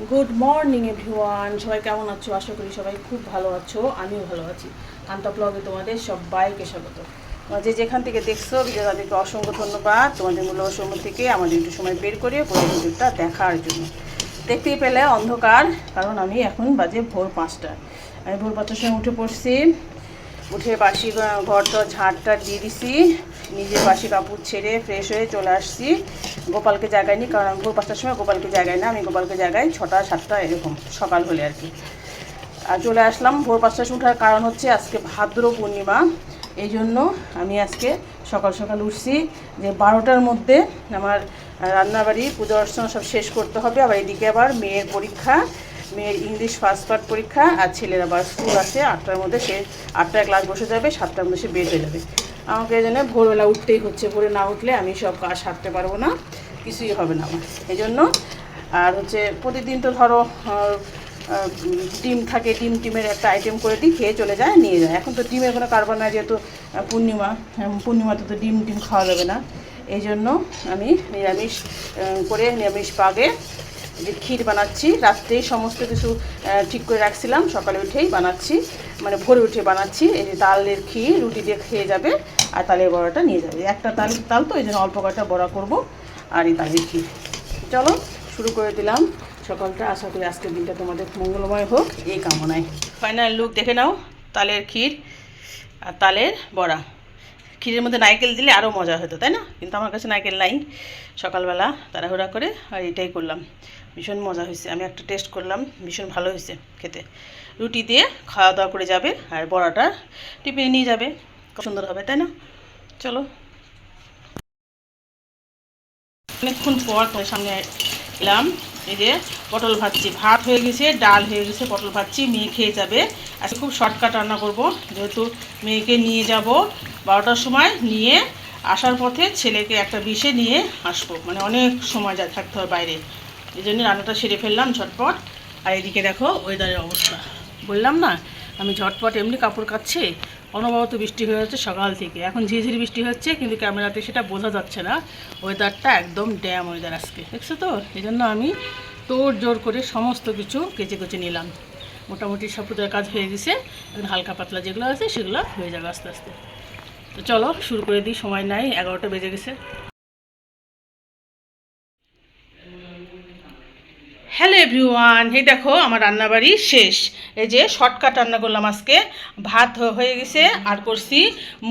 Good morning everyone সবাই কেমন আছো? আশা করি সবাই খুব ভালো আছো, আমিও ভালো আছি। কান্তা ব্লগে তোমাদের সবাইকে স্বাগত। যে যেখান থেকে দেখছ ভিডিও তাদেরকে অসংখ্য ধন্যবাদ। তোমাদের মূল্য সময় থেকে আমাদের একটু সময় বের করে পুরো ভিডিওটা দেখার জন্য। দেখতেই পেলে অন্ধকার, কারণ আমি এখন বাজে ভোর পাঁচটা আমি ভোর পাঁচটার সময় উঠে পড়ছি। উঠে বাসি ঘরটা ঝাড়টা দিয়ে দিছি। নিজে বাসি কাপড় ছেড়ে ফ্রেশ হয়ে চলে আসছি। গোপালকে জায়গায় নি কারণ ভোর পাঁচটার সময় গোপালকে জায়গায় না, আমি গোপালকে জায়গায় ছটা, সাতটা এরকম, সকাল হলে আর কি। আর চলে আসলাম ভোর পাঁচটার সময়, উঠার কারণ হচ্ছে আজকে ভাদ্র পূর্ণিমা। এই জন্য আমি আজকে সকাল সকাল উঠছি যে বারোটার মধ্যে আমার রান্নাবাড়ি, পুজো অর্চনা সব শেষ করতে হবে। আবার এদিকে আবার মেয়ের পরীক্ষা। মেয়ের ইংলিশ ফার্স্ট পার্ট পরীক্ষা আর ছেলের আবার স্কুল আছে। আটটার মধ্যে সে আটটায় ক্লাস বসে যাবে, সাতটার মধ্যে সে বের হয়ে যাবে। আমাকে এই জন্য ভোরবেলা উঠতেই হচ্ছে, ভোরে না উঠলে আমি সব কাজ সারতে পারব না, কিছুই হবে না আমার। এই জন্য আর হচ্ছে প্রতিদিন তো ধরো ডিম থাকে, ডিম টিমের একটা আইটেম করে দিই, খেয়ে চলে যায়, নিয়ে যায়। এখন তো ডিমের কোনো কারবার না যেহেতু পূর্ণিমা পূর্ণিমাতে তো ডিম টিম খাওয়া যাবে না। এই জন্য আমি নিরামিষ করে নিরামিষ পাগে যে ক্ষীর বানাচ্ছি রাত্রেই সমস্ত কিছু ঠিক করে রাখছিলাম। সকালে উঠেই বানাচ্ছি মানে ভোরে উঠে বানাচ্ছি। এই যে তালের ক্ষীর, রুটি দিয়ে খেয়ে যাবে, আর তালের বড়াটা নিয়ে যাবে। একটা তাল তাল তো এই জন্য অল্প কয়েকটা বড়া করব, আর এই তালের ক্ষীর। চলো, শুরু করে দিলাম। সকালটা আশা করি আজকের দিনটা তোমাদের মঙ্গলময় হোক, এই কামনায়। ফাইনাল লুক দেখে নাও, তালের ক্ষীর আর তালের বড়া। ক্ষীরের মধ্যে নারকেল দিলে আরও মজা হতো, তাই না? কিন্তু আমার কাছে নারকেল নাই। সকালবেলা তাড়াহুড়া করে, আর এটাই করলাম। ভীষণ মজা হয়েছে। আমি একটা টেস্ট করলাম, ভীষণ ভালো হয়েছে খেতে। রুটি দিয়ে খাওয়া দাওয়া করে যাবে আর বড়াটা টিফিনে নিয়ে যাবে। সুন্দর হবে, তাই না? চলো। অনেকক্ষণ পর তোমার সামনে এলাম। এই যে পটল ভাজছি। ভাত হয়ে গেছে, ডাল হয়ে গেছে, পটল ভাজছি, মেয়ে খেয়ে যাবে। আজকে খুব শর্টকাট রান্না করব। যেহেতু মেয়েকে নিয়ে যাব বারোটার সময়, নিয়ে আসার পথে ছেলেকে একটা বিষে নিয়ে আসব। মানে অনেক সময় যা থাকতে হয় বাইরে। এই জন্য রান্নাটা সেরে ফেললাম ঝটপট। আর এদিকে দেখো ওয়েদারের অবস্থা। বললাম না, আমি ঝটপট এমনি কাপড় কাচ্ছি, অনবরত বৃষ্টি হয়ে যাচ্ছে সকাল থেকে। এখন ঝিরঝিরি বৃষ্টি হচ্ছে, কিন্তু ক্যামেরাতে সেটা বোঝা যাচ্ছে না। ওয়েদারটা একদম ড্যাম ওয়েদার আজকে। দেখছ তো? এই জন্য আমি তোড় জোর করে সমস্ত কিছু কেচে কেচে নিলাম। মোটামুটি সব কাজ হয়ে গেছে। এখন হালকা পাতলা যেগুলো আছে সেগুলো হয়ে যাবে আস্তে আস্তে। তো চলো, শুরু করে দিই। সময় নাই, এগারোটা বেজে গেছে। হ্যালো এভরিওয়ান, এই দেখো আমার রান্নাবাড়ি শেষ। এই যে শর্টকাট রান্না করলাম আজকে। ভাত হয়ে গেছে, আর করছি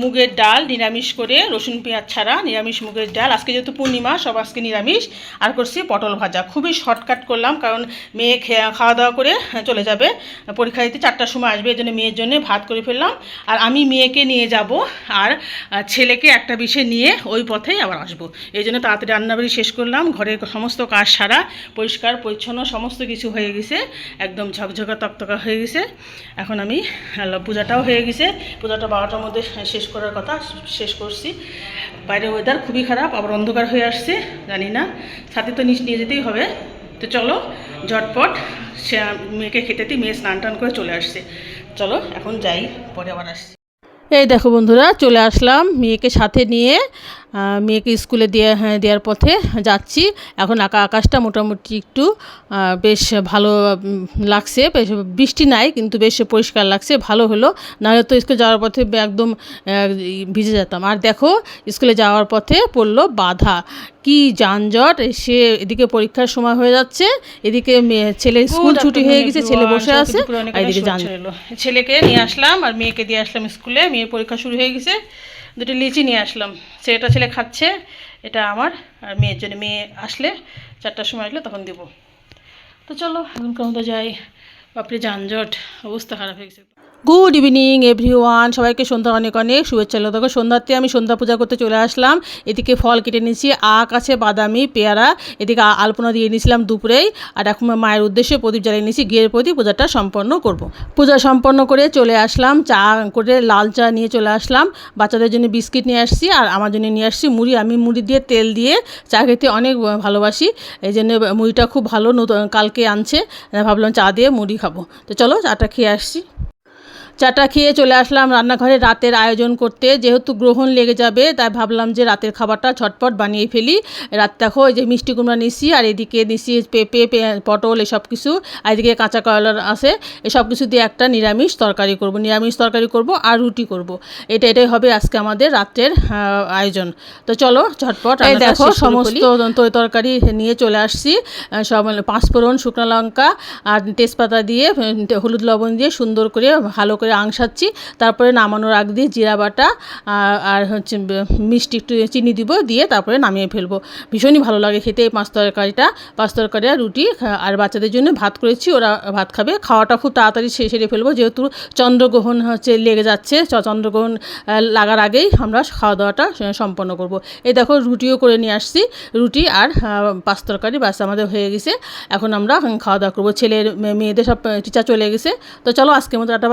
মুগের ডাল, নিরামিষ করে রসুন, পেঁয়াজ ছাড়া নিরামিষ মুগের ডাল। আজকে যেহেতু পূর্ণিমা, সব আজকে নিরামিষ। আর করছি পটল ভাজা। খুবই শর্টকাট করলাম, কারণ মেয়ে খাওয়া দাওয়া করে চলে যাবে। পরীক্ষা দিতে চারটার সময় আসবে, এই জন্য মেয়ের জন্য ভাত করে ফেললাম। আর আমি মেয়েকে নিয়ে যাব, আর ছেলেকে একটা বিষয় নিয়ে ওই পথেই আবার আসব। এই জন্য তাড়াতাড়ি রান্নাবাড়ি শেষ করলাম। ঘরের সমস্ত কাজ সারা পরিষ্কার, পরিচ্ছন্ন সমস্ত কিছু হয়ে গেছে। একদম ঝকঝকা তকতকা হয়ে গেছে। এখন আমি পূজাটাও হয়ে গেছে। পূজাটা বারোটার মধ্যে শেষ করার কথা, শেষ করছি। বাইরে ওয়েদার খুবই খারাপ, আবার অন্ধকার হয়ে আসছে, জানি না। সাথে তো নিচ নিয়ে যেতেই হবে। তো চলো, ঝটপট সে মেয়েকে খেতে দিই মেয়ে স্নান টান করে চলে আসছে। চলো, এখন যাই, পরে আবার আসছি। এই দেখো বন্ধুরা, চলে আসলাম মেয়েকে সাথে নিয়ে। মেয়েকে স্কুলে দিয়ে হ্যাঁ দেওয়ার পথে যাচ্ছি। এখন আকা আকাশটা মোটামুটি একটু বেশ ভালো লাগছে। বেশ বৃষ্টি নাই কিন্তু বেশ পরিষ্কার লাগছে ভালো হলো। নাহলে তো স্কুলে যাওয়ার পথে একদম ভিজে যেতাম। আর দেখো স্কুলে যাওয়ার পথে পড়ল বাধা। কি যানজট সে এদিকে পরীক্ষার সময় হয়ে যাচ্ছে এদিকে ছেলের স্কুল ছুটি হয়ে গেছে ছেলে বসে আছে। এদিকে ছেলেকে নিয়ে আসলাম আর মেয়েকে দিয়ে আসলাম স্কুলে। মেয়ের পরীক্ষা শুরু হয়ে গেছে। দুটো লিচি নিয়ে আসলাম। ছেলেটা ছেলে খাচ্ছে, এটা আমার আর মেয়ের জন্য। মেয়ে আসলে চারটার সময় আসলে তখন দেবো। তো চলো, এখন কেমন তো যাই। বাপরে যানজট, অবস্থা খারাপ হয়ে গেছে। গুড ইভিনিং এভরিওয়ান সবাইকে সন্ধ্যা অনেক অনেক শুভেচ্ছা। দেখো, সন্ধ্যাতে আমি সন্ধ্যা পূজা করতে চলে আসলাম। এদিকে ফল কেটে নিয়েছি, আখ আছে, বাদামি, পেয়ারা। এদিকে আলপনা দিয়ে নিয়েছিলাম দুপুরেই। আর এখন মায়ের উদ্দেশ্যে প্রদীপ জ্বালিয়ে নিয়েছি গিয়ের প্রদীপ পূজাটা সম্পন্ন করব। পূজা সম্পন্ন করে চলে আসলাম, চা করে লাল চা নিয়ে চলে আসলাম। বাচ্চাদের জন্য বিস্কিট নিয়ে আসছি, আর আমার জন্য নিয়ে আসছি মুড়ি। আমি মুড়ি দিয়ে তেল দিয়ে চা খেতে অনেক ভালোবাসি। এই জন্য মুড়িটা খুব ভালো নতুন কালকে আনছে। ভাবলাম চা দিয়ে মুড়ি খাব। তো চলো, চাটা খেয়ে আসছি। চাটা খেয়ে চলে আসলাম রান্নাঘরে রাতের আয়োজন করতে। যেহেতু গ্রহণ লেগে যাবে তাই ভাবলাম যে রাতের খাবারটা ঝটপট বানিয়ে ফেলি। রাত দেখো এই যে মিষ্টি কুমড়া নিছি আর এদিকে নিছি পেঁপে পটল এসব কিছু। আর এদিকে কাঁচা কয়লা আছে এসব কিছু দিয়ে একটা নিরামিষ তরকারি করব। নিরামিষ তরকারি করব আর রুটি করব। এটা এটাই হবে আজকে আমাদের রাত্রের আহ, আয়োজন। তো চলো ঝটপট দেখো সমস্ত তরি তরকারি নিয়ে চলে আসছি। সব পাঁচফোড়ন শুকনো লঙ্কা আর তেজপাতা দিয়ে হলুদ লবণ দিয়ে সুন্দর করে ভালো করে আংসাচ্ছি তারপরে নামানোর আগ দিয়ে জিরা বাটা আর হচ্ছে মিষ্টি একটু চিনি দিব দিয়ে তারপরে নামিয়ে ফেলব। ভীষণই ভালো লাগে খেতে এই পাঁচ তরকারিটা, পাঁচ তরকারি আর রুটি। আর বাচ্চাদের জন্য ভাত করেছি, ওরা ভাত খাবে। খাওয়াটা খুব তাড়াতাড়ি সেরে ফেলব। যেহেতু চন্দ্রগ্রহণ হচ্ছে, লেগে যাচ্ছে চন্দ্রগ্রহণ লাগার আগেই আমরা খাওয়া দাওয়াটা সম্পন্ন করব। এই দেখো রুটিও করে নিয়ে আসছি। রুটি আর পাঁচ তরকারি বাস আমাদের হয়ে গেছে। এখন আমরা খাওয়া দাওয়া করব। ছেলের, মেয়েদের সব টিচার চলে গেছে। তো চলো আজকের মতো একটা